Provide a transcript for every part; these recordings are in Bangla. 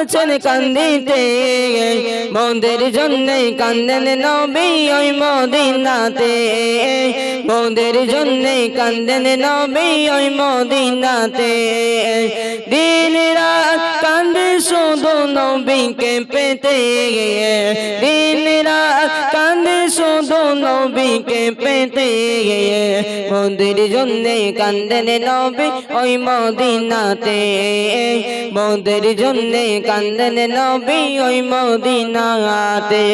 আছেন কান্দিতে। বন্ধের জন্যে কান্দেন নবী ওই মদিনাতে। বন্ধের জন্যে কান্দেন নবী ওই মদিনাতে। দিন রাত কান্দে শুধু নবীকে পেতে। দিন রাত কান্দে শুধু নবীকে পেতে। মন্দির জন্যে কান্দেন নবী ওই মদিনাতে। মন্দির জন্যে কান্দেন নবী ওই মদিনাতে।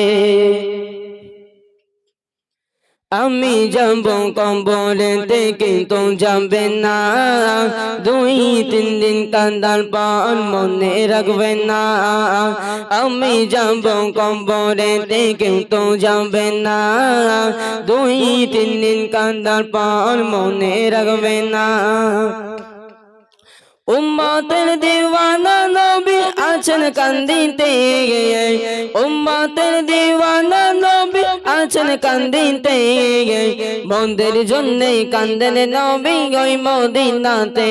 আমি যাব কবরেতে কিন্তু যাবে না। দুই তিন দিন কান্দার পর মনে রাখবে না। আমি যাব কবরেতে কিন্তু যাবে না। দুই তিন দিন কান্দার পর মনে রাখবে না। উম্মতের দিওয়ানা নবী আছেন কান্দিতে। উম্মতের দিওয়ানা আছেন কান্দিতে বন্ধের জন্যে কান্দেন নবী ওই মদিনাতে।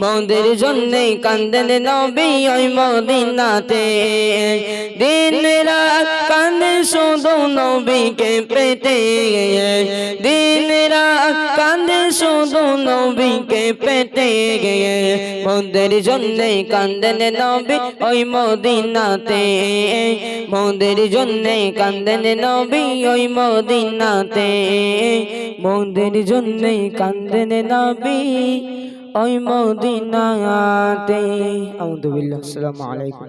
বন্ধের জন্যে কান্দেন নবী ওই মদিনাতে। দিন শুধু নবীকে পেতে দিন রাত কান্দে শুধু নবীকে পেতে গিয়ে মন্দির জন্যে কান্দেন নবী ওই মদিনাতে। মন্দির জন্যে কান্দেন নবী ওই মদিনাতে। মন্দির জন্যে কান্দেন নবী ওই মদিনাতে। আলহামদুলিল্লাহ আসসালামু আলাইকুম।